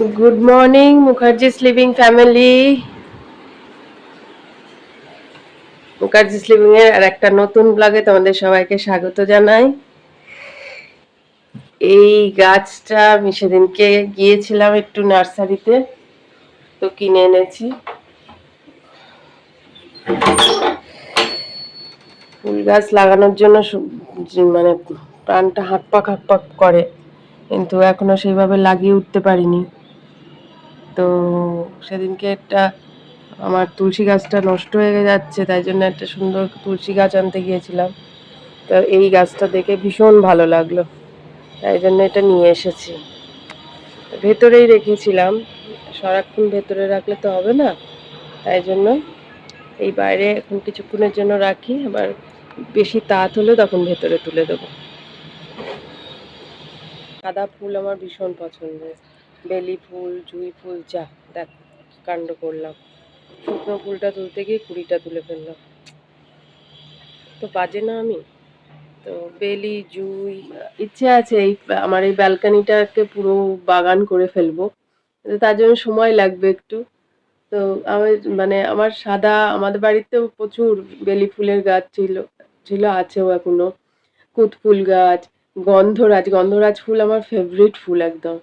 Good morning Mukherjee স্লিভিং family Mukherjee স্লিভিং এর আর একটা নতুন ব্লগে তোমাদের সবাইকে স্বাগত জানাই। এই গাছটা আমি সেদিনকে গিয়েছিলাম একটু নার্সারিতে, তো কিনে এনেছি। ফুল গাছ লাগানোর জন্য মানে প্রাণটা হাঁক পাক হাঁক পাক করে, কিন্তু এখনও সেইভাবে লাগিয়ে উঠতে পারিনি। তো সেদিনকে একটা আমার তুলসী গাছটা নষ্ট হয়ে যাচ্ছে, তাই জন্য একটা সুন্দর তুলসী গাছ আনতে গিয়েছিলাম। তো এই গাছটা দেখে ভীষণ ভালো লাগল, তাই জন্য এটা নিয়ে এসেছি। ভেতরেই রেখেছিলাম, সারাক্ষণ ভেতরে রাখলে তো হবে না, তাই জন্য এই বাইরে এখন কিছুক্ষণের জন্য রাখি, আবার বেশি তাঁত হলে তখন ভেতরে তুলে দেবো। সাদা ফুল আমার ভীষণ পছন্দের। বেলি ফুল, জুই ফুল, যা, দেখ কাণ্ড করলাম। শুকনো ফুলটা তুলতে গিয়ে কুড়িটা তুলে ফেললাম। তো বাজে না আমি? তো বেলি, জুই, ইচ্ছে আছে এই, আমার এই ব্যালকানিটাকে পুরো বাগান করে ফেলব। তার জন্য সময় লাগবে একটু। তো আমার মানে আমার সাদা, আমাদের বাড়িতেও প্রচুর বেলি ফুলের গাছ ছিল ছিল, আছেও এখনও। কুত ফুল গাছ, গন্ধরাজ গন্ধরাজ ফুল আমার ফেভারিট ফুল একদম।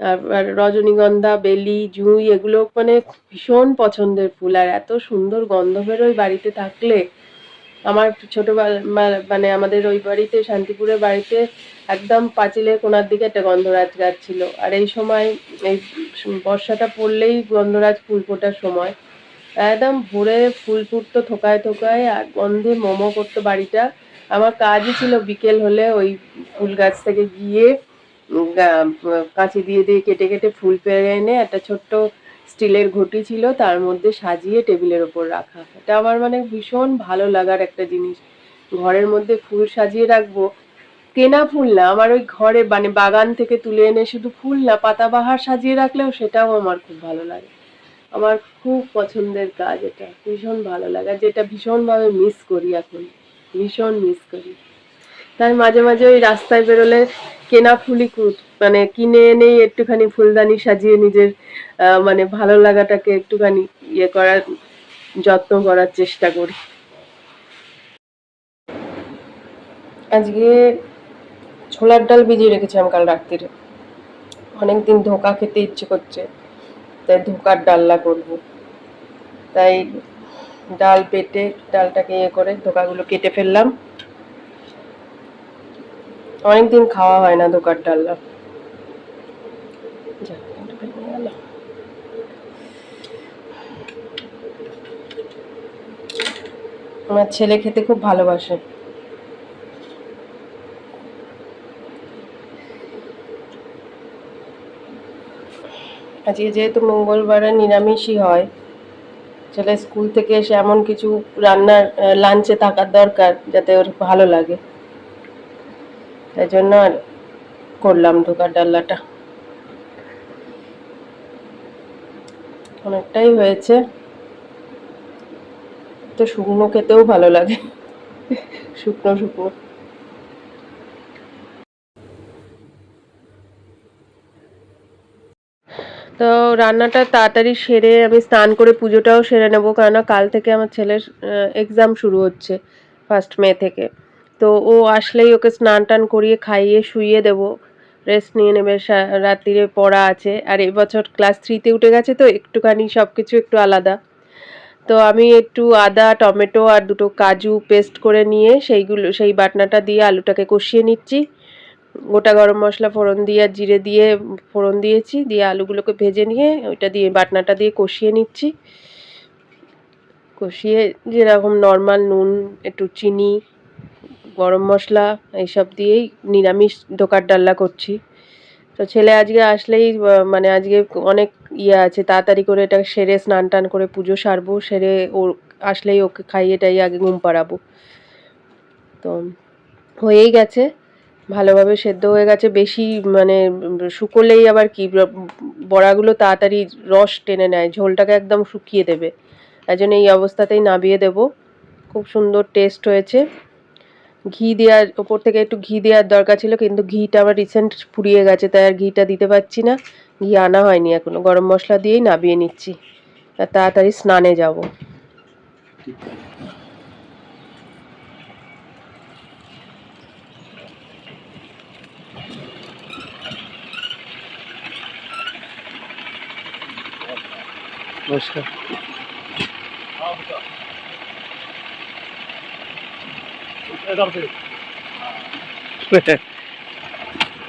আর রজনীগন্ধা, বেলি, জুঁই, এগুলো মানে ভীষণ পছন্দের ফুল। আর এত সুন্দর গন্ধ বেরোয় বাড়িতে থাকলে, আমার ছোটবেলা মানে আমাদের ওই বাড়িতে, শান্তিপুরের বাড়িতে একদম পাঁচিলের কোনার দিকে একটা গন্ধরাজ গাছ ছিল। আর এই সময় এই বর্ষাটা পড়লেই গন্ধরাজ ফুল ফোটার সময়। একদম ভোরে ফুল ফুটতো থোকায় থোকায়, আর গন্ধে মোমো করতো বাড়িটা। আমার কাজই ছিল বিকেল হলে ওই ফুল গাছ থেকে গিয়ে কাঁচি দিয়ে দিয়ে কেটে কেটে ফুল পেরে এনে একটা ছোট্ট স্টিলের ঘটি ছিল, তার মধ্যে সাজিয়ে টেবিলের ওপর রাখা। এটা আমার মানে ভীষণ ভালো লাগার একটা জিনিস। ঘরের মধ্যে ফুল সাজিয়ে রাখব। কেনা ফুল না, আমার ওই ঘরে মানে বাগান থেকে তুলে এনে শুধু ফুল না পাতাবাহার সাজিয়ে রাখলেও সেটাও আমার খুব ভালো লাগে। আমার খুব পছন্দের কাজ এটা, ভীষণ ভালো লাগে। যেটা ভীষণভাবে মিস করি এখন, ভীষণ মিস করি। তাই মাঝে মাঝে ওই রাস্তায় বেরোলে কেনা ফুলই মানে কিনে এনেই একটুখানি ফুলদানি সাজিয়ে নিজের মানে ভালো লাগাটাকে একটুখানি ইয়ে করার যত্ন করার চেষ্টা করি। আজকে ছোলার ডাল ভিজিয়ে রেখেছিলাম কাল রাত্রিরে। অনেকদিন ধোকা খেতে ইচ্ছে করছে, তাই ধোকার ডাল্লা করব। তাই ডাল পেটে, ডালটাকে ইয়ে করে ধোকাগুলো কেটে ফেললাম। অনেকদিন খাওয়া হয় না ধোকার ডাল্লা। আমার ছেলে খেতে খুব ভালোবাসে। আজকে যেহেতু মঙ্গলবারে নিরামিষই হয়, ছেলে স্কুল থেকে এসে এমন কিছু রান্নার লাঞ্চে থাকার দরকার যাতে ওর ভালো লাগে। তাই জন্য আর করলাম ঢোকার ডাল্লাটা। অনেকটাই হয়েছে। তো শুকনো খেতেও ভালো লাগে। শুকনো শুকনো। তো রান্নাটা তাড়াতাড়ি সেরে আমি স্নান করে পুজোটাও সেরে নেব, কেননা কাল থেকে আমার ছেলের এক্সাম শুরু হচ্ছে ফার্স্ট মে থেকে। তো ও আসলেই ওকে স্নান টান করিয়ে খাইয়ে শুইয়ে দেবো। রেস্ট নিয়ে নেবে রাত্রিরে পড়া আছে। আর এবছর ক্লাস থ্রিতে উঠে গেছে তো, একটুখানি সব কিছু একটু আলাদা। তো আমি একটু আদা, টমেটো আর দুটো কাজু পেস্ট করে নিয়ে সেইগুলো, সেই বাটনাটা দিয়ে আলুটাকে কষিয়ে নিচ্ছি। গোটা গরম মশলা ফোড়ন দিয়ে আর জিরে দিয়ে ফোড়ন দিয়েছি, দিয়ে আলুগুলোকে ভেজে নিয়ে ওইটা দিয়ে বাটনাটা দিয়ে কষিয়ে নিচ্ছি। কষিয়ে যেরকম নর্মাল নুন, একটু চিনি গরম মশলা এইসব দিয়েই নিরামিষ ধোকার ডাল্লা করছি। তো ছেলে আজকে আসলেই মানে আজকে অনেক ইয়ে আছে, তাড়াতাড়ি করে এটা সেরে স্নান টান করে পুজো সারবো, সেরে ওর, আসলেই ওকে খাইয়ে টাইয়ে আগে ঘুম পাড়াবো। তো হয়েই গেছে, ভালোভাবে সেদ্ধ হয়ে গেছে। বেশি মানে শুকোলেই আবার কি বড়াগুলো তাড়াতাড়ি রস টেনে নেয়, ঝোলটাকে একদম শুকিয়ে দেবে। তাই জন্য এই অবস্থাতেই নাবিয়ে দেবো। খুব সুন্দর টেস্ট হয়েছে। ঘি দেওয়ার, ওপর থেকে একটু ঘি দেওয়ার দরকার ছিল, কিন্তু ঘিটা আমার রিসেন্ট ফুরিয়ে গেছে, তাই আর ঘিটা দিতে পারছি না। ঘি আনা হয়নি এখনও, গরম মশলা দিয়েই নাবিয়ে নিচ্ছি। তাড়াতাড়ি স্নানে যাব। নমস্কার।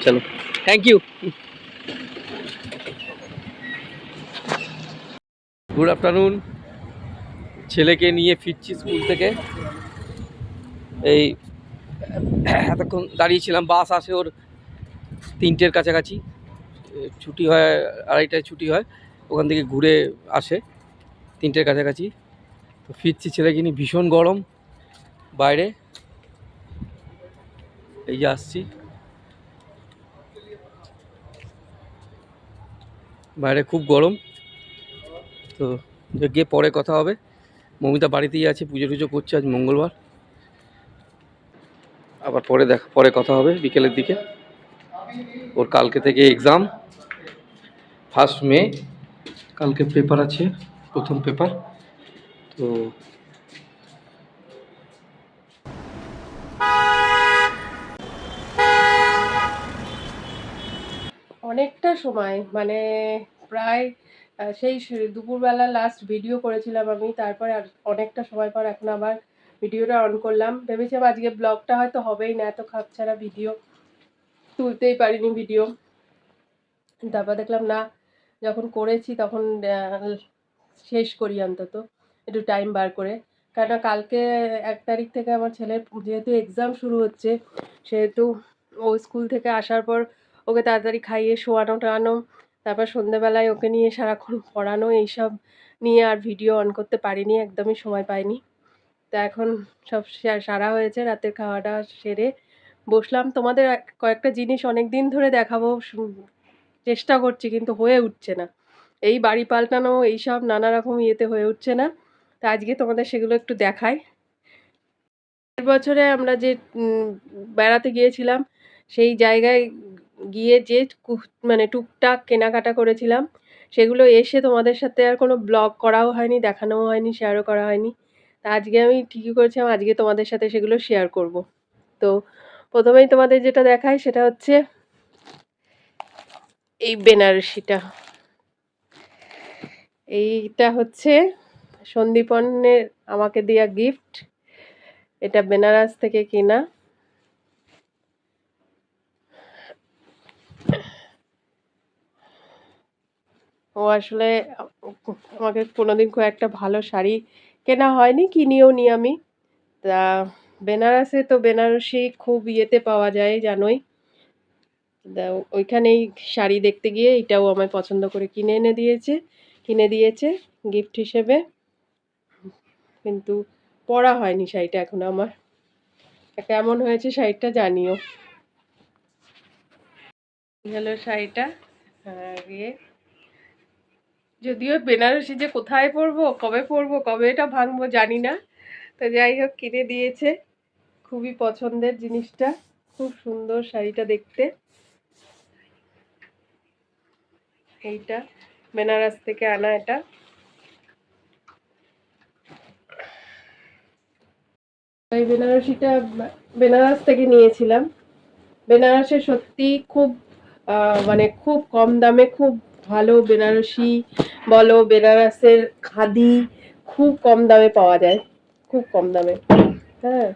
চলো। থ্যাংক ইউ গুড আফটারনুন ছেলেকে নিয়ে ফিরছি স্কুল থেকে। এই এতক্ষণ দাঁড়িয়েছিলাম বাস আসে ওর তিনটের কাছাকাছি। ছুটি হয় আড়াইটায় ছুটি হয় ওখান থেকে ঘুরে আসে তিনটের কাছাকাছি। তো ফিরছি ছেলেকে নিয়ে ভীষণ গরম বাইরে। এই যে আসছি। বাইরে খুব গরম, তো গিয়ে পরে কথা হবে। মমিতা বাড়িতেই আছে, পুজো টুজো করছে আজ মঙ্গলবার। আবার পরে দেখা, পরে কথা হবে বিকেলের দিকে। ওর কালকে থেকে এক্সাম ফার্স্ট মে কালকে পেপার আছে, প্রথম পেপার তো অনেকটা সময় মানে প্রায় সেই দুপুরবেলা লাস্ট ভিডিও করেছিলাম আমি, তারপরে অনেকটা সময় পর এখন আবার ভিডিওটা অন করলাম। ভেবেছিলাম আজকে ব্লগটা হয়তো হবেই না, এত খাপ ছাড়া ভিডিও তুলতেই পারিনি ভিডিও তারপর দেখলাম না, যখন করেছি তখন শেষ করি অন্তত, একটু টাইম বার করে। কেননা কালকে এক তারিখ থেকে আমার ছেলের, যেহেতু এক্সাম শুরু হচ্ছে, সেহেতু ও স্কুল থেকে আসার পর ওকে তাড়াতাড়ি খাইয়ে শোয়ানো, টানো, তারপর সন্ধেবেলায় ওকে নিয়ে সারাক্ষণ পড়ানো, এইসব নিয়ে আর ভিডিও অন করতে পারিনি, একদমই সময় পাইনি। তা এখন সব সারা হয়েছে, রাতের খাওয়াটা সেরে বসলাম। তোমাদের কয়েকটা জিনিস অনেক দিন ধরে দেখাবো চেষ্টা করছি, কিন্তু হয়ে উঠছে না। এই বাড়ি পাল্টানো, এইসব নানা রকম ইয়েতে হয়ে উঠছে না। তা আজকে তোমাদের সেগুলো একটু দেখাই। এর বছরে আমরা যে বেড়াতে গিয়েছিলাম, সেই জায়গায় গিয়ে যে মানে টুকটাক কেনাকাটা করেছিলাম, সেগুলো এসে তোমাদের সাথে আর কোনো ব্লগ করাও হয়নি, দেখানোও হয়নি শেয়ারও করা হয়নি। তা আজকে আমি ঠিকই করেছিলাম, আজকে তোমাদের সাথে সেগুলো শেয়ার করব। তো প্রথমেই তোমাদের যেটা দেখায় সেটা হচ্ছে এই বেনারসিটা। এইটা হচ্ছে সন্দীপনের আমাকে দেয়া গিফট এটা বেনারস থেকে কেনা। ও আসলে, আমাকে কোনোদিন খুব একটা ভালো শাড়ি কেনা হয়নি, কিনিও নি আমি। তা বেনারসে তো বেনারসি খুব ইয়েতে পাওয়া যায়, জানোই। ওইখানেই শাড়ি দেখতে গিয়ে এটাও আমায় পছন্দ করে কিনে এনে দিয়েছে, কিনে দিয়েছে গিফট হিসেবে। কিন্তু পরা হয়নি শাড়িটা এখন আমার। কেমন হয়েছে শাড়িটা জানিও। হলো শাড়িটা ইয়ে। যদিও বেনারসি যে কোথায় পরবো, কবে পরবো, কবে এটা ভাঙবো জানি না। তো যাই হোক, কিনে দিয়েছে। খুবই পছন্দের জিনিসটা। খুব সুন্দর শাড়িটা দেখতে। এইটা বেনারস থেকে আনা এটা। এই বেনারসিটা, বেনারস থেকে নিয়েছিলাম। বেনারসে সত্যি খুব মানে খুব কম দামে, খুব ভালো বেনারসি বলো, বেনারসের খাদি খুব কম দামে পাওয়া যায়, খুব কম দামে। হ্যাঁ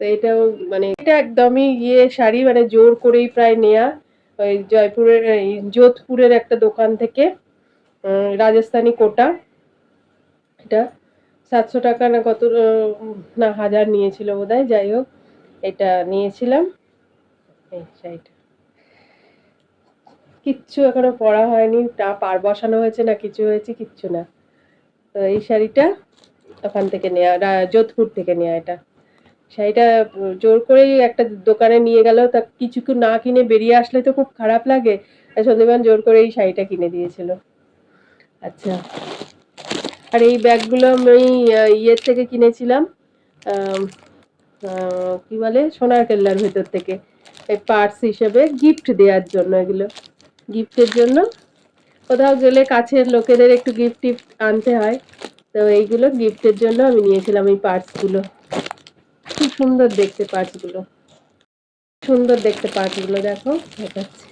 তো এটাও মানে এটা একদমই ইয়ে শাড়ি মানে জোর করেই প্রায় নেয়া। ওই জয়পুরের যোধপুরের একটা দোকান থেকে রাজস্থানি কোটা। এটা সাতশো টাকা না কত না হাজার নিয়েছিল বোধহয়, যাই হোক, এটা নিয়েছিলাম। এই শাড়িটা। কিচ্ছু এখনও পরা হয়নি তা পার বসানো হয়েছে না কিছু হয়েছে, কিচ্ছু না। তো এই শাড়িটা ওখান থেকে নেওয়া যোধপুর থেকে নেওয়া এটা। শাড়িটা জোর করেই একটা দোকানে নিয়ে গেল, তা কিছু না কিনে বেরিয়ে আসলে তো খুব খারাপ লাগে। সন্দীপান জোর করে এই শাড়িটা কিনে দিয়েছিল। আচ্ছা। আর এই ব্যাগগুলো আমি ইয়ের থেকে কিনেছিলাম কি বলে, সোনার কেল্লার ভেতর থেকে। পার্স হিসেবে গিফট দেওয়ার জন্য এগুলো। গিফটের জন্য। কোথাও গেলে কাছের লোকেদের একটু গিফট টিফট আনতে হয়। তো এইগুলো গিফটের জন্য আমি নিয়েছিলাম এই পার্টসগুলো খুব সুন্দর দেখতে পার্টসগুলো সুন্দর দেখতে পার্টসগুলো দেখো, দেখাচ্ছি।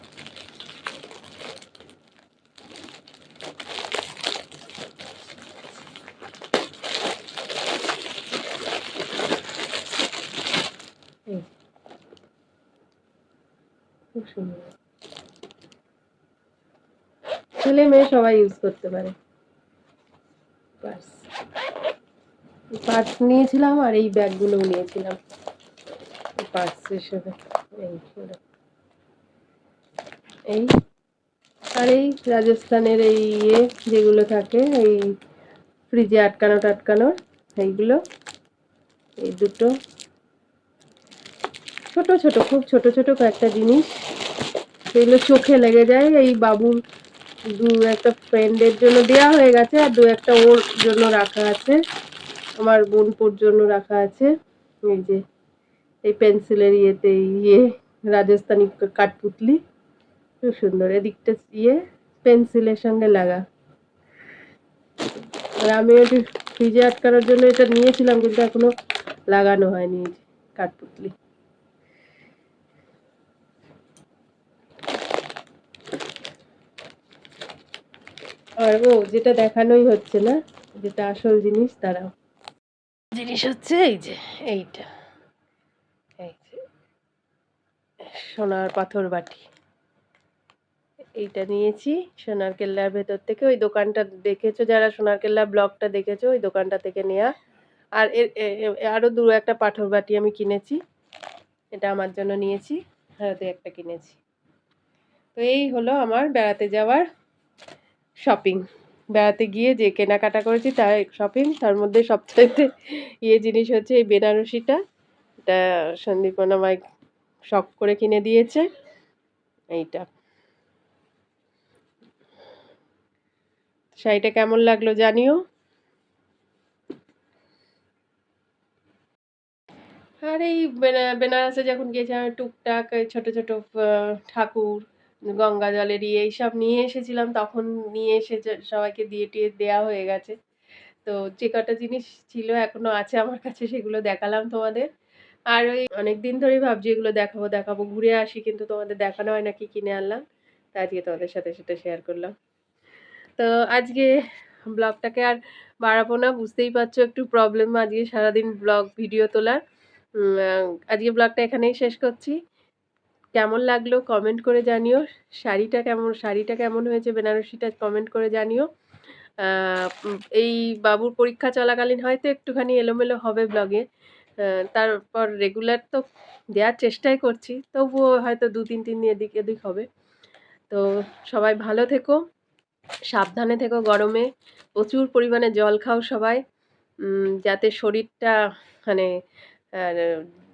খুব সুন্দর। ছেলে মেয়ে সবাই ইউজ করতে পারে। পার্স নিয়েছিলাম আর এই ব্যাগগুলোও নিয়েছিলাম। পার্স হিসেবে। এই আর এই রাজস্থানের এই ইয়ে যেগুলো থাকে, এই ফ্রিজে আটকানো টাটকানো, এইগুলো। এই দুটো। ছোট ছোট, খুব ছোট ছোট কয়েকটা জিনিস। এগুলো চোখে লেগে যায়। এই বাবুর দু একটা ফ্রেন্ডের জন্য দেওয়া হয়ে গেছে আর দু একটা ওর জন্য রাখা আছে। আমার বোনপোর জন্য রাখা আছে। এই যে, এই পেন্সিলের ইয়েতে ইয়ে রাজস্থানি কাঠপুতলি। খুব সুন্দর। এদিকটা ইয়ে পেন্সিলের সঙ্গে লাগা। আর আমি ফ্রিজে আটকানোর জন্য এটা নিয়েছিলাম, কিন্তু এখনও লাগানো হয়নি কাঠপুতলি। আর ও, যেটা দেখানোই হচ্ছে না, যেটা আসল জিনিস তারাও জিনিস হচ্ছে এই যে, এইটা। এই যে, সোনার পাথর বাটি। এইটা নিয়েছি, সোনার কেল্লার ভেতর থেকে। ওই দোকানটা দেখেছ যারা সোনার কেল্লা ব্লগটা দেখেছ, ওই দোকানটা থেকে নেওয়া আর এর, এ- দু একটা পাথর বাটি আমি কিনেছি। এটা আমার জন্য নিয়েছি দু একটা কিনেছি। তো এই হলো আমার বেড়াতে যাওয়ার শপিং বেড়াতে গিয়ে যে কেনাকাটা করেছি তার শপিং তার মধ্যে সবচাইতে ইয়ে জিনিস হচ্ছে এই বেনারসিটা। এটা সন্দীপন আমায় শখ করে কিনে দিয়েছে। এইটা। শাড়িটা কেমন লাগল জানিও? আর এই বেনা- বেনারসে যখন গিয়েছিলাম টুকটাক ছোট ছোট ঠাকুর গঙ্গা জলের ইয়ে এইসব নিয়ে এসেছিলাম, তখন নিয়ে এসে সবাইকে দিয়ে টিয়ে দেওয়া হয়ে গেছে। তো যে কটা জিনিস ছিল এখনও আছে আমার কাছে, সেগুলো দেখালাম তোমাদের। আর ওই অনেক দিন ধরেই ভাবছি এগুলো দেখাবো দেখাবো, ঘুরে আসি, কিন্তু তোমাদের দেখানো হয় না কি কিনে আনলাম। তা আজকে তোমাদের সাথে সেটা শেয়ার করলাম। তো আজকে ব্লগটাকে আর বাড়াবো না, বুঝতেই পারছ একটু প্রবলেম আজকে সারাদিন ব্লগ ভিডিও তোলার। আজকে ব্লগটা এখানেই শেষ করছি। কেমন লাগল কমেন্ট করে জানিও। শাড়িটা কেমন শাড়িটা কেমন হয়েছে বেনারসিটা কমেন্ট করে জানিও। এই বাবুর পরীক্ষা চলাকালীন হয়তো একটুখানি এলোমেলো হবে ব্লগে তারপর রেগুলার তো দেওয়ার চেষ্টাই করছি, তবুও হয়তো দু, তিন দিন এদিক এদিক হবে। তো সবাই ভালো থেকো, সাবধানে থেকো গরমে, প্রচুর পরিমাণে জল খাও সবাই। যাতে শরীরটা মানে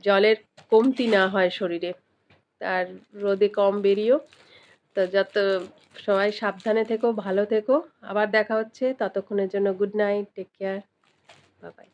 জলের কমতি না হয় শরীরে। আর রোদে কম বেরিও। তো যত সবাই সাবধানে থেকো, ভালো থেকো। আবার দেখা হচ্ছে। ততক্ষণের জন্য good night take care bye bye